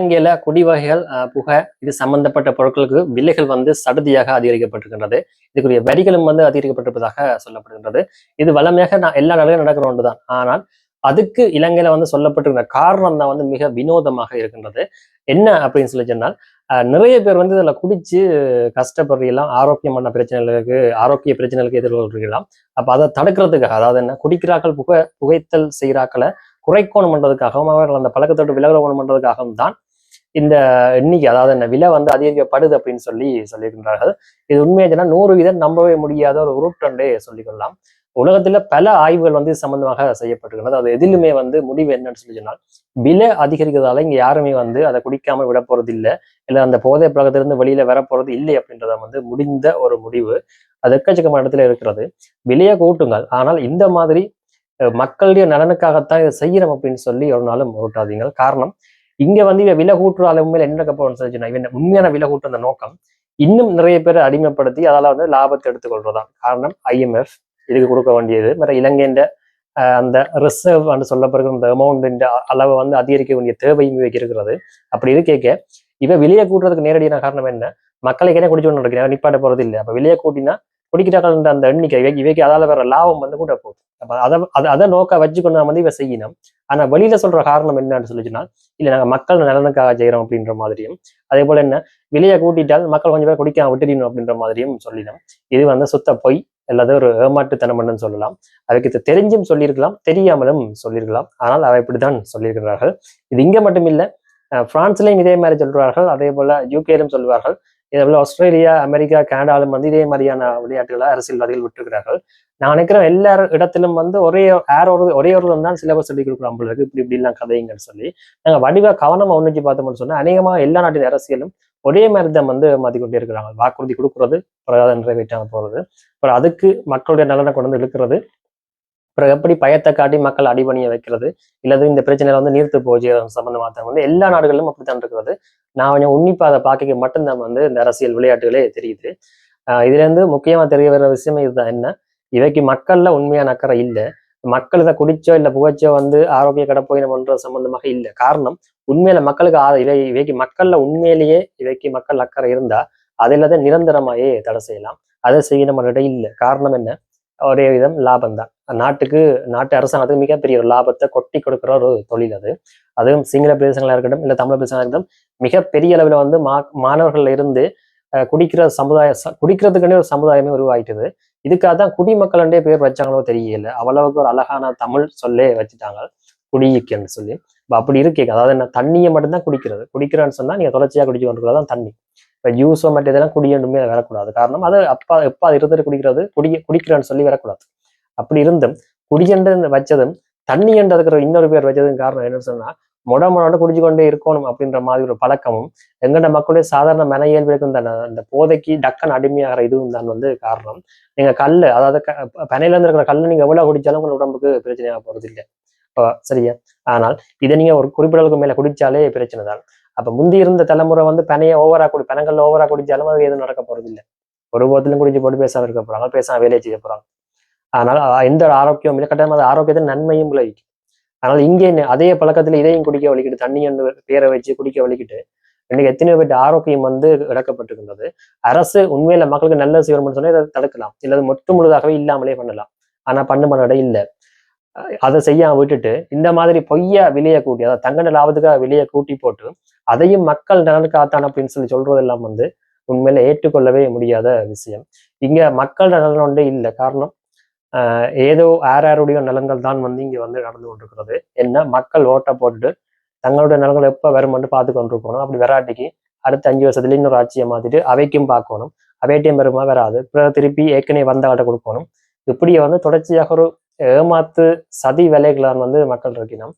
இலங்கையில குடிவகைகள் புகை இது சம்பந்தப்பட்ட பொருட்களுக்கு விலைகள் வந்து சடுதியாக அதிகரிக்கப்பட்டிருக்கின்றது. இதுக்குரிய வரிகளும் வந்து அதிகரிக்கப்பட்டிருப்பதாக சொல்லப்படுகின்றது. இது வளமையாக நான் எல்லா நாடுகளும் நடக்கிற ஒன்றுதான். ஆனால் அதுக்கு இலங்கையில வந்து சொல்லப்பட்டிருக்கிற காரணம் தான் வந்து மிக வினோதமாக இருக்கின்றது. என்ன அப்படின்னு சொல்லி சொன்னால் நிறைய பேர் வந்து இதுல குடிச்சு கஷ்டப்படுறீங்களாம் ஆரோக்கியமான பிரச்சனைகளுக்கு ஆரோக்கிய பிரச்சனைகளுக்கு எதிர்கொள்றீங்களாம் அப்ப அதை தடுக்கிறதுக்காக அதாவது என்ன குடிக்கிறாக்கள் புகை புகைத்தல் செய்கிறாக்களை குறைக்கணும் பண்ணுறதுக்காகவும் அவர்கள் அந்த பழக்கத்தோடு விலகணும் பண்ணுறதுக்காகவும் தான் இந்த எண்ணிக்கை அதாவது இந்த விலை வந்து அதிகரிக்கப்படுது அப்படின்னு சொல்லி சொல்லியிருக்கின்றார்கள். இது உண்மையை நூறு வீதம் நம்பவே முடியாத ஒரு உருட்டன்றே சொல்லிக்கொள்ளலாம். உலகத்துல பல ஆய்வுகள் வந்து சம்பந்தமாக செய்யப்பட்டிருக்கிறது அது எதிலுமே வந்து முடிவு என்னன்னு சொல்லி சொன்னால் விலை அதிகரிக்கிறதால இங்க யாருமே வந்து அதை குடிக்காம விட போறது இல்லை இல்ல அந்த போதை பழக்கத்திலிருந்து வெளியில வர போறது இல்லை அப்படின்றத வந்து முடிந்த ஒரு முடிவு அது எக்கச்சக்கமான இடத்துல இருக்கிறது. விலையை கூட்டுங்கள். ஆனால் இந்த மாதிரி மக்களுடைய நலனுக்காகத்தான் இதை செய்யறோம் அப்படின்னு சொல்லி ஒரு நாளும் ஓட்டாதீங்க காரணம் இங்க வந்து இவன் விலை கூட்டுற அளவுமே என்ன நடக்க போறோம்னு சொல்லி சொன்னா, இவன் உண்மையான விலை கூட்டுற அந்த நோக்கம். இன்னும் நிறைய பேரை அடிமைப்படுத்தி அதால வந்து லாபத்தை எடுத்துக்கொள்றதுதான். காரணம் ஐஎம்எஃப் இதுக்கு கொடுக்க வேண்டியது. மற்ற இலங்கைன்ற அந்த ரிசர்வ் என்று சொல்லப்படுகிற அந்த அமௌண்ட் அளவை வந்து அதிகரிக்க வேண்டிய தேவையும் இவைக்கு இருக்கிறது. அப்படி இருக்க இவ விலையை கூட்டுறதுக்கு நேரடியான காரணம் என்ன? மக்களை என்ன குடிச்சு கொண்டு இருக்கிறாங்க நிப்பாட்ட போறது இல்லை அப்ப வெளியே கூட்டினா குடிக்கிறார்கள் அந்த எண்ணிக்கை இவைக்கு இவைக்கு அதால வர லாபம் வந்து கூட போகுது. அப்ப அதை அதை அதை நோக்க வச்சுக்கொண்டு நம்ம வந்து இவ செய்யணும். ஆனா வெளியில சொல்ற காரணம் என்னன்னு சொல்லிச்சுன்னா இல்ல நாங்க மக்கள் நலனுக்காக செய்யறோம் அப்படின்ற மாதிரியும் அதே போல என்ன விலையை கூட்டிட்டால் மக்கள் கொஞ்சம் பேர் குடிக்காம விட்டுடணும் அப்படின்ற மாதிரியும் சொல்லிடும் இது வந்து சுத்த பொய் அல்லது ஒரு ஏமாட்டுத்தனம்னு சொல்லலாம். அதுக்கு இது தெரிஞ்சும் சொல்லியிருக்கலாம் தெரியாமலும் சொல்லியிருக்கலாம். ஆனால் அவை இப்படித்தான் சொல்லியிருக்கிறார்கள். இது இங்க மட்டும் இல்ல அஹ் பிரான்ஸ்லயும் இதே மாதிரி சொல்றார்கள். அதே போல யூகேலும் சொல்வார்கள். இதே போல ஆஸ்திரேலியா அமெரிக்கா கனடாலும் வந்து இதே மாதிரியான விளையாட்டுகளை அரசியல்வாதிகள் விட்டுருக்கிறார்கள். நான் நினைக்கிறேன் எல்லா இடத்திலும் வந்து ஒரே யார் ஒரு ஒரே ஒரு தான் சிலபஸ் சொல்லி கொடுக்குறோம் நம்மளுக்கு இப்படி இப்படிலாம் கதைங்கன்னு சொல்லி நாங்கள் வடிவ கவனம் ஒன்றிச்சு பார்த்தோம்னு சொன்னால் அநேகமாக எல்லா நாட்டின் அரசியலும் ஒரே மாதிரி தான் வந்து மாற்றிக்கொண்டே இருக்கிறாங்க. வாக்குறுதி கொடுக்குறது பிறகு அதை போகிறது போறது. அப்புறம் அதுக்கு மக்களுடைய நலனை கொண்டு வந்து இழுக்கிறது. அப்புறம் எப்படி பயத்தை காட்டி மக்கள் அடிபணிய வைக்கிறது? இல்லது இந்த பிரச்சனையில வந்து நீர்த்து போச்சு சம்பந்தமாக வந்து எல்லா நாடுகளிலும் அப்படித்தான் இருக்கிறது. நான் கொஞ்சம் உன்னிப்பா அதை பார்க்க மட்டும்தான் வந்து இந்த அரசியல் விளையாட்டுகளே தெரியுது. ஆஹ் இதுல இருந்து முக்கியமா தெரிய வர விஷயமே இதுதான். என்ன? இவைக்கு மக்கள்ல உண்மையான அக்கறை இல்லை. மக்கள் இதை குடிச்சோ இல்லை புகைச்சோ வந்து ஆரோக்கிய கடப்போயினம் பண்ற சம்பந்தமாக இல்லை. காரணம் உண்மையில மக்களுக்கு ஆ- இவை இவைக்கு மக்கள்ல உண்மையிலேயே இவைக்கு மக்கள் அக்கறை இருந்தா அதில் தான் நிரந்தரமாயே தடை செய்யலாம். அதை செய்ய நம்மளிடம் இல்லை. காரணம் என்ன? ஒரே விதம் லாபம் தான் நாட்டுக்கு நாட்டு அரசாங்கத்துக்கு மிகப்பெரிய ஒரு லாபத்தை கொட்டி கொடுக்குற ஒரு தொழில் அது. அதுவும் சிங்கள பிரதேசங்களாக இருக்கட்டும் இல்லை தமிழ் பிரதேசங்களாக இருக்கட்டும் மிகப்பெரிய அளவில் வந்து மா மாணவர்கள் இருந்து குடிக்கிற சமுதாய குடிக்கிறதுக்குன்னே ஒரு சமுதாயமே உருவாயிட்டுது. இதுக்காக தான் குடிமக்கள்ன்றே பேர் வச்சாங்களோ தெரியல. அவ்வளவுக்கு ஒரு அழகான தமிழ் சொல்லே வச்சுட்டாங்க. குடிக்குன்னு சொல்லி. அப்படி இருக்கே அதாவது என்ன தண்ணியை மட்டும்தான் குடிக்கிறது. குடிக்கிறேன்னு சொன்னால் நீங்கள் தொடர்ச்சியாக குடிச்சு கொண்டு தான் தண்ணி. இப்போ ஜூஸோ மற்ற இதெல்லாம் குடியண்டுமே வரக்கூடாது. காரணம் அது அப்பா எப்பா இருந்துட்டு குடிக்கிறது குடி குடிக்கிறேன்னு சொல்லி வரக்கூடாது. அப்படி இருந்தும் குடியண்டு வச்சதும் தண்ணி என்று இன்னொரு பேர் வச்சதுக்கு காரணம் என்னன்னு சொன்னா முட முட குடிச்சு கொண்டே இருக்கணும் அப்படின்ற மாதிரி ஒரு பழக்கமும் எங்கட மக்களுடைய சாதாரண மன இயல்புக்கும் தான் அந்த போதைக்கு டக்கன் அடிமையாகிற இதுவும் தான் வந்து காரணம். நீங்க கல்லு அதாவது க- பனையில இருந்து இருக்கிற கல்லு நீங்க எவ்வளவு குடிச்சாலும் உங்க உடம்புக்கு பிரச்சனையாக போறது இல்லை இப்போ சரியா? ஆனால் இதை நீங்க ஒரு குறிப்பிடலுக்கு அளவுக்கு மேல குடிச்சாலே பிரச்சனை தான். அப்ப முந்தி இருந்த தலைமுறை வந்து பனையை ஓவரா குடி பனங்கள்ல ஓவரா குடிச்சாலும் அது எதுவும் நடக்க போறது இல்லை ஒரு போத்திலும் குடிச்சு போட்டு பேசாம இருக்க போறாங்க பேசாம வேலையை செய்ய போறாங்க. அதனால எந்த ஒரு ஆரோக்கியம் இல்லை. கட்டாயமா அது ஆரோக்கியத்தின் நன்மையும் விளைவிக்கும் அதனால இங்கே அதே பழக்கத்துல இதையும் குடிக்க வலிக்கிட்டு தண்ணி என்று பேரை வச்சு குடிக்க வலிக்கிட்டு இன்னைக்கு எத்தனையோ பேர் ஆரோக்கியம் வந்து இழக்கப்பட்டிருக்கின்றது. அரசு உண்மையில மக்களுக்கு நல்ல செய்யணும்னு சொன்னா இதை தடுக்கலாம். இல்லது மொத்த முழுதாகவே இல்லாமலே பண்ணலாம். ஆனா பண்ணுமான இடம் இல்லை அதை செய்யாம விட்டுட்டு இந்த மாதிரி பொய்யா விலையை கூட்டி அதாவது தங்க லாபத்துக்காக விலையை கூட்டி போட்டு அதையும் மக்கள் நலனுக்காகத்தான் அப்படின்னு சொல்லி சொல்றதெல்லாம் வந்து உண்மையில ஏற்றுக்கொள்ளவே முடியாத விஷயம். இங்க மக்கள் நலன் ஒன்றே இல்லை. காரணம் ஆஹ் ஏதோ யார் யாருடைய நலன்கள் தான் வந்து இங்க வந்து நடந்து கொண்டிருக்கிறது. என்ன? மக்கள் ஓட்டை போட்டுட்டு தங்களுடைய நலன்கள் எப்ப வருமென்று பார்த்து கொண்டிருக்கணும். அப்படி வராட்டிக்கு அடுத்த அஞ்சு வருஷத்துல இன்னொரு ஆட்சியை மாத்திட்டு அவைக்கும் பார்க்கணும். அவைட்டையும் வருமா வராது. பிறகு திருப்பி ஏற்கனவே வந்தவர்கிட்ட கொடுக்கணும். இப்படியே வந்து தொடர்ச்சியாக ஒரு ஏமாத்து சதி வேலைகளான் வந்து மக்கள் இருக்கணும்